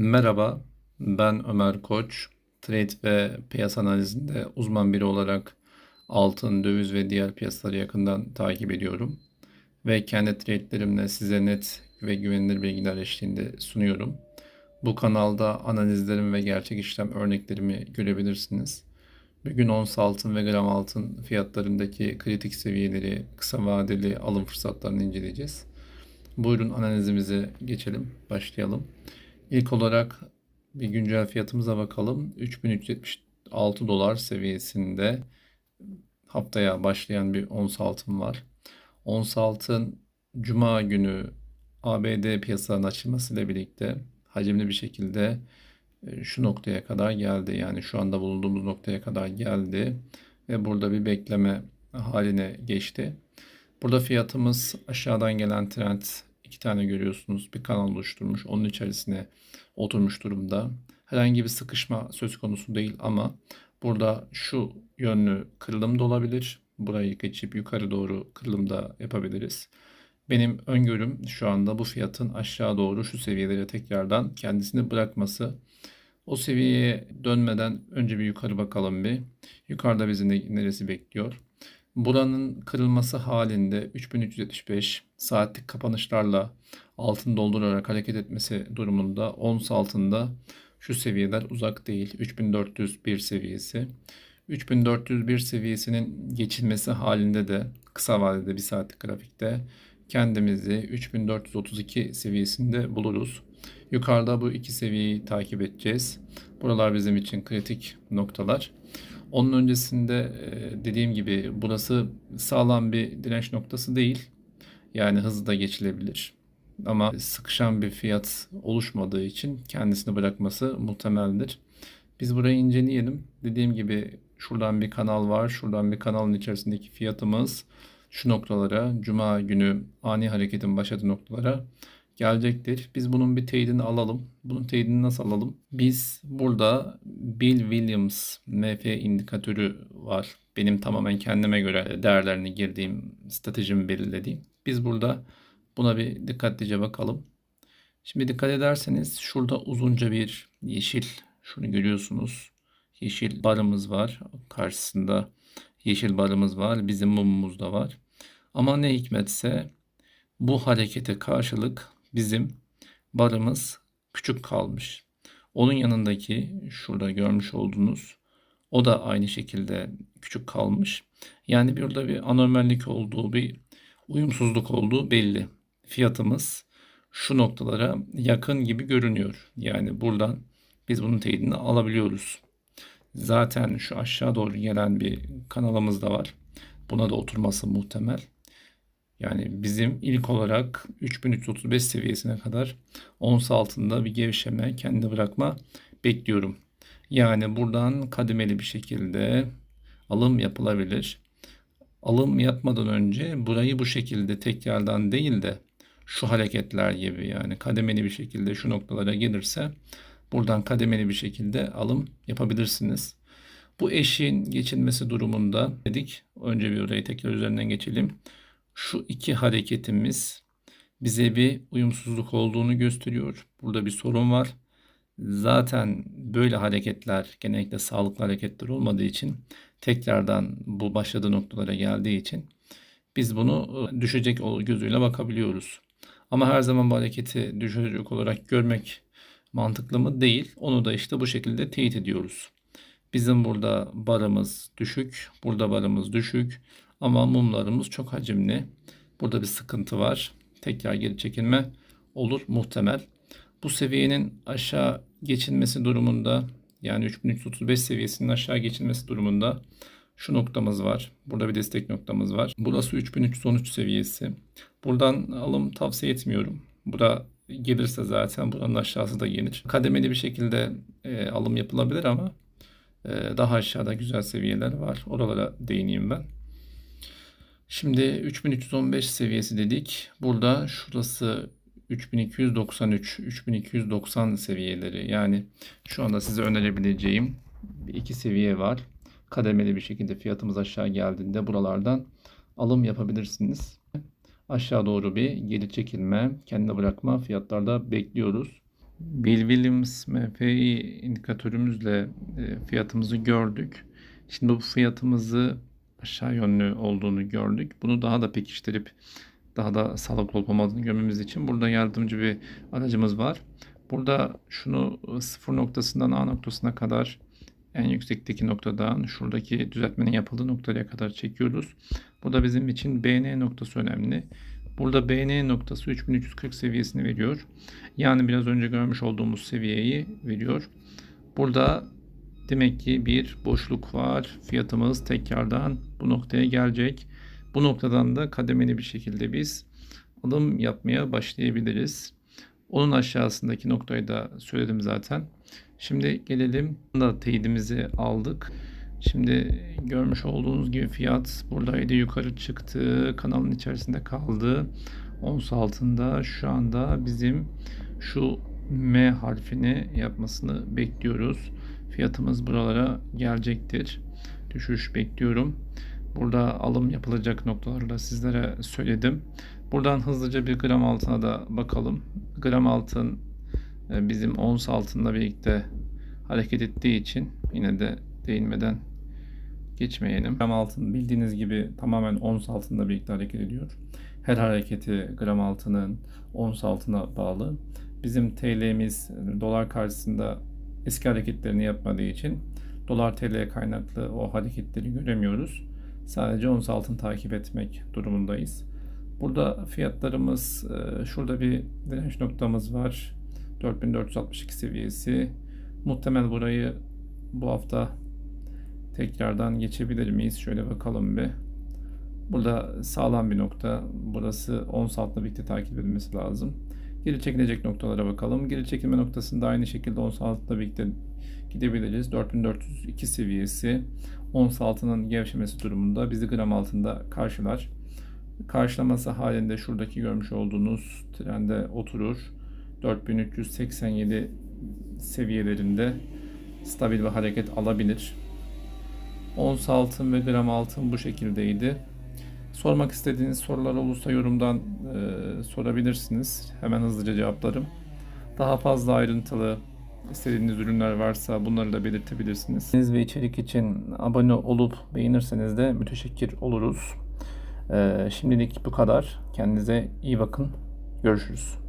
Merhaba, ben Ömer Koç. Trade ve piyasa analizinde uzman biri olarak altın, döviz ve diğer piyasaları yakından takip ediyorum. Ve kendi trade'lerimle size net ve güvenilir bilgiler eşliğinde sunuyorum. Bu kanalda analizlerim ve gerçek işlem örneklerimi görebilirsiniz. Bugün ons altın ve gram altın fiyatlarındaki kritik seviyeleri, kısa vadeli alım fırsatlarını inceleyeceğiz. Buyurun analizimize geçelim, başlayalım. İlk olarak bir güncel fiyatımıza bakalım. 3376 dolar seviyesinde haftaya başlayan bir ons altın var. Ons altın Cuma günü ABD piyasalarının açılmasıyla birlikte hacimli bir şekilde e, şu noktaya kadar geldi. Yani şu anda bulunduğumuz noktaya kadar geldi ve burada bir bekleme haline geçti. Burada fiyatımız aşağıdan gelen trend iki tane görüyorsunuz. Bir kanal oluşturmuş. Onun içerisine oturmuş durumda. Herhangi bir sıkışma söz konusu değil ama burada şu yönlü kırılım da olabilir. Burayı geçip yukarı doğru kırılım da yapabiliriz. Benim öngörüm şu anda bu fiyatın aşağı doğru şu seviyelere tekrardan kendisini bırakması. O seviyeye dönmeden önce bir yukarı bakalım bir. Yukarıda bizi neresi bekliyor? Buranın kırılması halinde 3375 saatlik kapanışlarla altın doldurarak hareket etmesi durumunda ons altında şu seviyeler uzak değil. 3401 seviyesi. 3401 seviyesinin geçilmesi halinde de kısa vadede bir saatlik grafikte kendimizi 3432 seviyesinde buluruz. Yukarıda bu iki seviyeyi takip edeceğiz. Buralar bizim için kritik noktalar. Onun öncesinde dediğim gibi burası sağlam bir direnç noktası değil. Yani hızlı da geçilebilir. Ama sıkışan bir fiyat oluşmadığı için kendisini bırakması muhtemeldir. Biz burayı inceleyelim. Dediğim gibi şuradan bir kanal var. Şuradan bir kanalın içerisindeki fiyatımız şu noktalara, cuma günü ani hareketin başladığı noktalara gelecektir. Biz bunun bir teyidini alalım. Bunun teyidini nasıl alalım? Biz burada Bill Williams MF indikatörü var. Benim tamamen kendime göre değerlerini girdiğim, stratejimi belirlediğim. Biz burada buna bir dikkatlice bakalım. Şimdi dikkat ederseniz şurada uzunca bir yeşil, şunu görüyorsunuz. Yeşil barımız var. Karşısında yeşil barımız var. Bizim mumumuz da var. Ama ne hikmetse bu harekete karşılık bizim barımız küçük kalmış. Onun yanındaki şurada görmüş olduğunuz o da aynı şekilde küçük kalmış. Yani burada bir anormallik olduğu, bir uyumsuzluk olduğu belli. Fiyatımız şu noktalara yakın gibi görünüyor. Yani buradan biz bunun teyidini alabiliyoruz. Zaten şu aşağı doğru gelen bir kanalımız da var. Buna da oturması muhtemel. Yani bizim ilk olarak 3335 seviyesine kadar ons altında bir gevşeme, kendi bırakma bekliyorum. Yani buradan kademeli bir şekilde alım yapılabilir. Alım yapmadan önce burayı bu şekilde tekrardan değil de şu hareketler gibi yani kademeli bir şekilde şu noktalara gelirse buradan kademeli bir şekilde alım yapabilirsiniz. Bu eşiğin geçilmesi durumunda dedik. Önce bir orayı tekrar üzerinden geçelim şu iki hareketimiz bize bir uyumsuzluk olduğunu gösteriyor. Burada bir sorun var. Zaten böyle hareketler genellikle sağlıklı hareketler olmadığı için tekrardan bu başladığı noktalara geldiği için biz bunu e, düşecek gözüyle bakabiliyoruz. Ama her zaman bu hareketi düşecek olarak görmek mantıklı mı? Değil. Onu da işte bu şekilde teyit ediyoruz. Bizim burada barımız düşük, burada barımız düşük. Ama mumlarımız çok hacimli. Burada bir sıkıntı var. Tekrar geri çekilme olur muhtemel. Bu seviyenin aşağı geçilmesi durumunda yani 3335 seviyesinin aşağı geçilmesi durumunda şu noktamız var. Burada bir destek noktamız var. Burası 3313 seviyesi. Buradan alım tavsiye etmiyorum. Bura gelirse zaten buranın aşağısı da gelir. Kademeli bir şekilde e, alım yapılabilir ama e, daha aşağıda güzel seviyeler var. Oralara değineyim ben. Şimdi 3315 seviyesi dedik. Burada şurası 3293, 3290 seviyeleri. Yani şu anda size önerebileceğim iki seviye var. Kademeli bir şekilde fiyatımız aşağı geldiğinde buralardan alım yapabilirsiniz. Aşağı doğru bir geri çekilme, kendine bırakma fiyatlarda bekliyoruz. Bill Williams MFI indikatörümüzle e, fiyatımızı gördük. Şimdi bu fiyatımızı aşağı yönlü olduğunu gördük. Bunu daha da pekiştirip daha da sağlıklı olup olmadığını görmemiz için burada yardımcı bir aracımız var. Burada şunu sıfır noktasından A noktasına kadar en yüksekteki noktadan şuradaki düzeltmenin yapıldığı noktaya kadar çekiyoruz. Burada bizim için BN noktası önemli. Burada BN noktası 3340 seviyesini veriyor. Yani biraz önce görmüş olduğumuz seviyeyi veriyor. Burada demek ki bir boşluk var. Fiyatımız tekrardan bu noktaya gelecek. Bu noktadan da kademeli bir şekilde biz alım yapmaya başlayabiliriz. Onun aşağısındaki noktayı da söyledim zaten. Şimdi gelelim da teyidimizi aldık. Şimdi görmüş olduğunuz gibi fiyat buradaydı yukarı çıktı kanalın içerisinde kaldı. Ons altında şu anda bizim şu M harfini yapmasını bekliyoruz. Fiyatımız buralara gelecektir. Düşüş bekliyorum. Burada alım yapılacak noktaları da sizlere söyledim. Buradan hızlıca bir gram altına da bakalım. Gram altın e, bizim ons altında birlikte hareket ettiği için yine de değinmeden geçmeyelim. Gram altın bildiğiniz gibi tamamen ons altında birlikte hareket ediyor. Her hareketi gram altının ons altına bağlı. Bizim TL'miz dolar karşısında eski hareketlerini yapmadığı için dolar TL kaynaklı o hareketleri göremiyoruz. Sadece ons altın takip etmek durumundayız. Burada fiyatlarımız e, şurada bir direnç noktamız var. 4462 seviyesi. Muhtemel burayı bu hafta tekrardan geçebilir miyiz? Şöyle bakalım bir. Burada sağlam bir nokta. Burası 10 saatle birlikte takip edilmesi lazım. Geri çekilecek noktalara bakalım. Geri çekilme noktasında aynı şekilde 10 saatle birlikte gidebiliriz. 4402 seviyesi 10 altının gevşemesi durumunda bizi gram altında karşılar. Karşılaması halinde şuradaki görmüş olduğunuz trende oturur. 4387 seviyelerinde stabil bir hareket alabilir. Ons altın ve gram altın bu şekildeydi. Sormak istediğiniz sorular olursa yorumdan e, sorabilirsiniz. Hemen hızlıca cevaplarım. Daha fazla ayrıntılı istediğiniz ürünler varsa bunları da belirtebilirsiniz. Ve içerik için abone olup beğenirseniz de müteşekkir oluruz. E, şimdilik bu kadar. Kendinize iyi bakın. Görüşürüz.